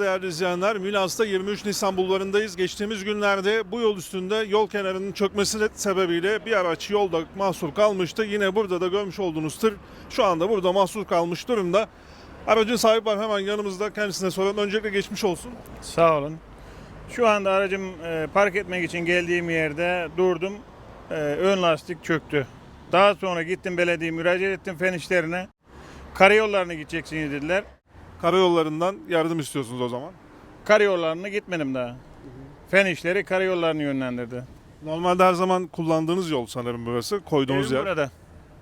Değerli izleyenler. Milas'ta 23 Nisan bulvarındayız. Geçtiğimiz günlerde bu yol üstünde yol kenarının çökmesi sebebiyle bir araç yolda mahsur kalmıştı. Yine burada da görmüş olduğunuz tır şu anda burada mahsur kalmış durumda. Aracın sahibi var hemen yanımızda. Kendisine soralım. Öncelikle geçmiş olsun. Sağ olun. Şu anda aracım e, park etmek için geldiğim yerde durdum. E, ön lastik çöktü. Daha sonra gittim belediye müracaat ettim fen işlerine. Karayollarına gideceksiniz dediler. Karayollarından yardım istiyorsunuz o zaman. Karayollarına gitmedim daha. Fen işleri karayollarını yönlendirdi. Normalde her zaman kullandığınız yol sanırım burası. Koyduğunuz Evim yer. burada.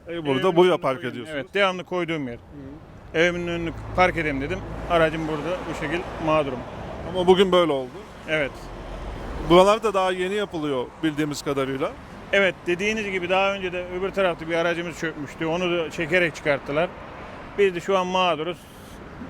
E, burada Evimin buraya park ediyorsunuz. Evet devamlı koyduğum yer. Evimin önünü park edeyim dedim. Aracım burada bu şekil mağdurum. Ama bugün böyle oldu. Evet. Buralar da daha yeni yapılıyor bildiğimiz kadarıyla. Evet dediğiniz gibi daha önce de öbür tarafta bir aracımız çökmüştü. Onu da çekerek çıkarttılar. Biz de şu an mağduruz.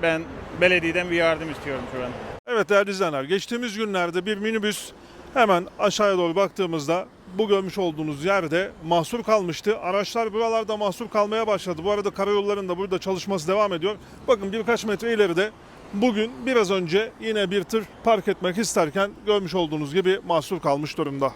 Ben belediyeden bir yardım istiyorum şu an. Evet değerli izleyenler, geçtiğimiz günlerde bir minibüs hemen aşağıya doğru baktığımızda bu görmüş olduğunuz yerde mahsur kalmıştı. Araçlar buralarda mahsur kalmaya başladı. Bu arada karayolların da burada çalışması devam ediyor. Bakın birkaç metre ileride bugün biraz önce yine bir tır park etmek isterken görmüş olduğunuz gibi mahsur kalmış durumda.